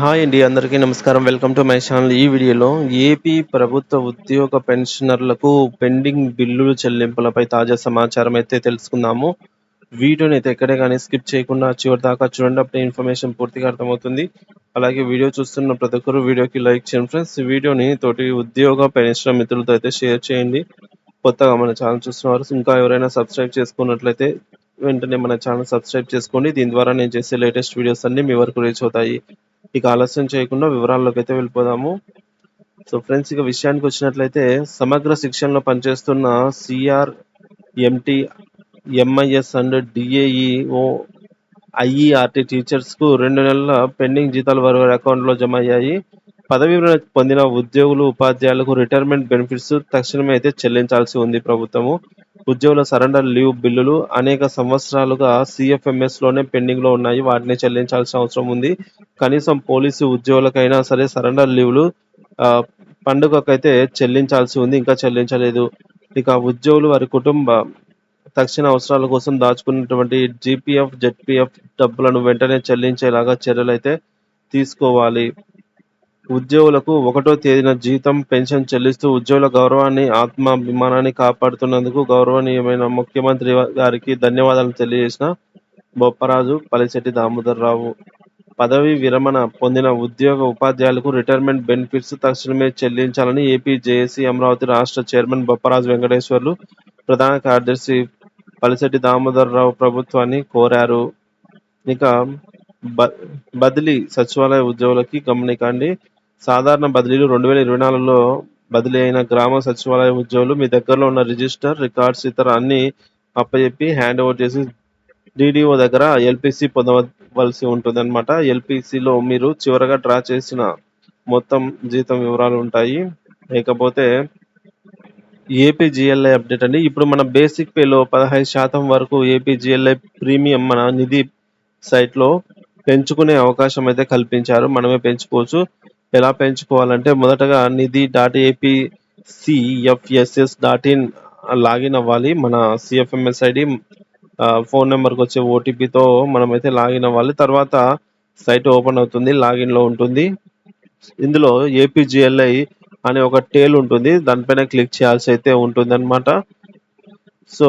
Hi అండి అందరికీ నమస్కారం. Welcome to my channel. ఈ వీడియోలో ఏపీ ప్రభుత్వ ఉద్యోగ పెన్షనర్లకు పెండింగ్ బిల్లులు చెల్లింపులపై తాజా సమాచారం అయితే తెలుసుకుందాము. వీడియోని అయితే ఎక్కడే కానీ స్కిప్ చేయకుండా చివరి దాకా చూడండి అప్పుడే ఇన్ఫర్మేషన్ పూర్తిగా అర్థమవుతుంది. అలాగే వీడియో చూస్తున్న ప్రతి ఒక్కరు వీడియోకి లైక్ చేయండి ఫ్రెండ్స్. వీడియోని తోటి ఉద్యోగ పెన్షన్ మిత్రులతో అయితే షేర్ చేయండి. కొత్తగా మన ఛానల్ చూస్తున్నారు ఇంకా ఎవరైనా సబ్స్క్రైబ్ చేసుకున్నట్లయితే వెంటనే మన ఛానల్ సబ్స్క్రైబ్ చేసుకోండి. దీని ద్వారా నేను చేసే లేటెస్ట్ వీడియోస్ అన్ని మీ వరకు రీచ్ అవుతాయి. ఇక ఆలస్యం చేయకుండా వివరాల్లోకి అయితే వెళ్ళిపోదాము. సో ఫ్రెండ్స్ ఇక విషయానికి వచ్చినట్లయితే సమగ్ర శిక్షణలో పనిచేస్తున్న CR MT MIS and DAEO IERT టీచర్స్కు రెండు నెలల పెండింగ్ జీతాలు వారి వారి అకౌంట్లో జమ అయ్యాయి. పదవి విరమణ పొందిన ఉద్యోగులు ఉపాధ్యాయులకు రిటైర్మెంట్ బెనిఫిట్స్ తక్షణమే అయితే చెల్లించాల్సి ఉంది ప్రభుత్వము. ఉద్యోగుల సరెండర్ లీవ్ బిల్లులు అనేక సంవత్సరాలుగా సిఎఫ్ఎంఎస్లోనే పెండింగ్లో ఉన్నాయి. వాటిని చెల్లించాల్సిన అవసరం ఉంది. కనీసం పోలీసు ఉద్యోగులకైనా సరే సరెండర్ లీవ్లు పండుగకైతే చెల్లించాల్సి ఉంది. ఇంకా చెల్లించలేదు. ఇక ఉద్యోగులు వారి కుటుంబ తక్షణ అవసరాల కోసం దాచుకున్నటువంటి జీపీఎఫ్ జెడ్పీఎఫ్ డబ్బులను వెంటనే చెల్లించేలాగా చర్యలు అయితే తీసుకోవాలి. ఉద్యోగులకు ఒకటో తేదీన జీతం పెన్షన్ చెల్లిస్తూ ఉద్యోగుల గౌరవాన్ని ఆత్మాభిమానాన్ని కాపాడుతున్నందుకు గౌరవనీయమైన ముఖ్యమంత్రి గారికి ధన్యవాదాలు తెలియజేసిన బొప్పరాజు పలిశెట్టి దామోదర్ రావు పదవీ విరమణ పొందిన ఉద్యోగ ఉపాధ్యాయులకు రిటైర్మెంట్ బెనిఫిట్స్ తక్షణమే చెల్లించాలని ఏపీ జేఏసీ అమరావతి రాష్ట్ర చైర్మన్ బొప్పరాజు వెంకటేశ్వర్లు ప్రధాన కార్యదర్శి పలిశెట్టి దామోదర్ రావు ప్రభుత్వాన్ని కోరారు. ఇక బదిలీ సచివాలయ ఉద్యోగులకి గమనికండి. సాధారణ బదిలీలు రెండు వేల ఇరవై నాలుగులో బదిలీ అయిన గ్రామ సచివాలయ ఉద్యోగులు మీ దగ్గరలో ఉన్న రిజిస్టర్ రికార్డ్స్ ఇతర అన్ని అప్పచెప్పి హ్యాండ్ ఓవర్ చేసి డిడిఓ దగ్గర ఎల్పిసి పొందవలసి ఉంటుంది అనమాట ఎల్పిసిలో మీరు చివరగా డ్రా చేసిన మొత్తం జీతం వివరాలు ఉంటాయి. లేకపోతే ఏపీజిఎల్ఐ అప్డేట్ అండి. ఇప్పుడు మన బేసిక్ పేలో పదహైదు శాతం వరకు ఏపీజిఎల్ఐ ప్రీమియం మన నిధి సైట్లో పెంచుకునే అవకాశం అయితే కల్పించారు. మనమే పెంచుకోవచ్చు. ఎలా పెంచుకోవాలంటే మొదటగా Nidhi dot AP CFSS dot in login అవ్వాలి. మన సిఎఫ్ఎంఎస్ ఐడి ఫోన్ నెంబర్కి వచ్చే ఓటీపీతో మనమైతే లాగిన్ అవ్వాలి. తర్వాత సైట్ ఓపెన్ అవుతుంది లాగిన్లో ఉంటుంది. ఇందులో ఏపీజిఎల్ఐ అనే ఒక టేల్ ఉంటుంది. దానిపైన క్లిక్ చేయాల్సి అయితే ఉంటుంది అనమాట సో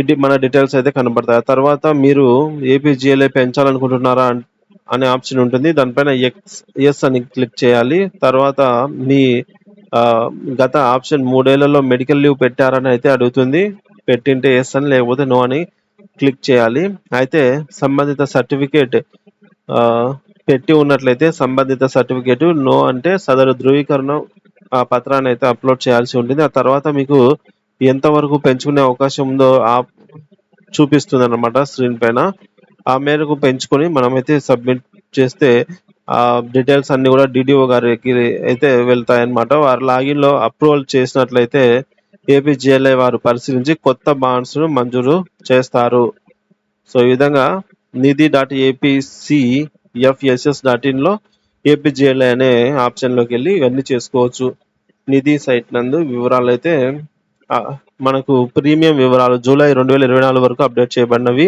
ఇది మన డీటెయిల్స్ అయితే కనబడతాయి. తర్వాత మీరు ఏపీజిఎల్ఐ పెంచాలనుకుంటున్నారా అనే ఆప్షన్ ఉంటుంది. దానిపైన ఎక్స్ ఎస్ అని క్లిక్ చేయాలి. తర్వాత మీ గత ఆప్షన్ మూడేళ్ళలో మెడికల్ లీవ్ పెట్టారని అయితే అడుగుతుంది. పెట్టింటే ఎస్ అని లేకపోతే నో అని క్లిక్ చేయాలి. అయితే సంబంధిత సర్టిఫికేట్ పెట్టి ఉన్నట్లయితే సంబంధిత సర్టిఫికేట్ నో అంటే సదరు ధృవీకరణ ఆ పత్రాన్ని అయితే అప్లోడ్ చేయాల్సి ఉంటుంది. ఆ తర్వాత మీకు ఎంతవరకు పెంచుకునే అవకాశం ఉందో ఆ చూపిస్తుంది అనమాట స్క్రీన్ పైన. ఆ మేరకు పెంచుకొని మనమైతే సబ్మిట్ చేస్తే ఆ డీటెయిల్స్ అన్ని కూడా డిడిఓ గారికి అయితే వెళ్తాయి అనమాట వారు లాగిన్లో అప్రూవల్ చేసినట్లయితే ఏపీజేఎల్ఐ వారు పరిశీలించి కొత్త బాండ్స్ను మంజూరు చేస్తారు. సో ఈ విధంగా Nidhi dot APC FSS dot ఇన్లో APGLI అనే ఆప్షన్లోకి వెళ్ళి ఇవన్నీ చేసుకోవచ్చు. నిధి సైట్ నందు వివరాలు అయితే మనకు ప్రీమియం వివరాలు జూలై రెండు వేల ఇరవై నాలుగు వరకు అప్డేట్ చేయబడినవి.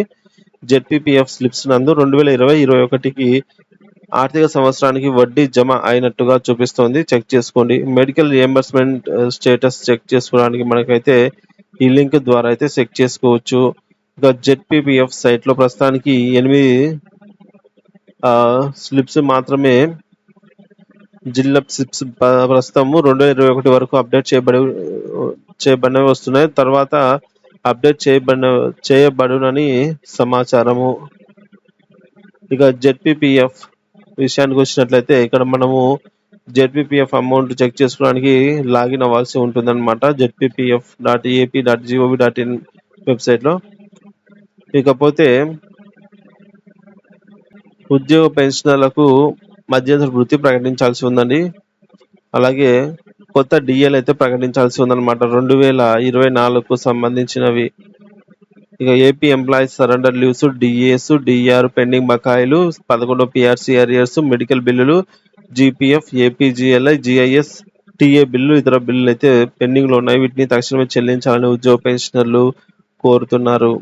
జెడ్పీపీఎఫ్ స్లిప్స్ నందు రెండు వేల ఇరవై ఇరవై ఒకటికి ఆర్థిక సంవత్సరానికి వడ్డీ జమ అయినట్టుగా చూపిస్తోంది. చెక్ చేసుకోండి. మెడికల్ రియంబర్స్మెంట్ స్టేటస్ చెక్ చేసుకోవడానికి మనకైతే ఈ లింక్ ద్వారా అయితే చెక్ చేసుకోవచ్చు. ఇంకా జెడ్పీపీఎఫ్ సైట్లో ప్రస్తుతానికి ఎనిమిది స్లిప్స్ మాత్రమే జిల్లా స్లిప్స్ ప్రస్తుతము రెండు వేల ఇరవై ఒకటి వరకు అప్డేట్ చేయబడి చేయబడినవి వస్తున్నాయి. తర్వాత అప్డేట్ చేయబడిన చేయబడునని సమాచారము. ఇక జెడ్పీపీఎఫ్ విషయానికి వచ్చినట్లయితే ఇక్కడ మనము జెడ్పీపీఎఫ్ అమౌంట్ చెక్ చేసుకోవడానికి లాగిన్ అవ్వాల్సి ఉంటుంది అనమాట ZPPF dot AP dot GOV dot in వెబ్సైట్లో ఇకపోతే ఉద్యోగ పెన్షనర్లకు మధ్యంతర వృత్తి ప్రకటించాల్సి ఉందండి. అలాగే కొత్త డిఎల్ అయితే ప్రకటించాల్సి ఉందన్నమాట. రెండు వేల ఇరవై నాలుగుకు సంబంధించినవి. ఇక AP employees surrender leaves DAs DR pending బకాయిలు పదకొండు పిఆర్సీ అరియర్స్ మెడికల్ బిల్లులు GPF APGLI GIS TA bill ఇతర బిల్లులు అయితే పెండింగ్లో ఉన్నాయి. వీటిని తక్షణమే చెల్లించాలని ఉద్యోగ పెన్షనర్లు కోరుతున్నారు.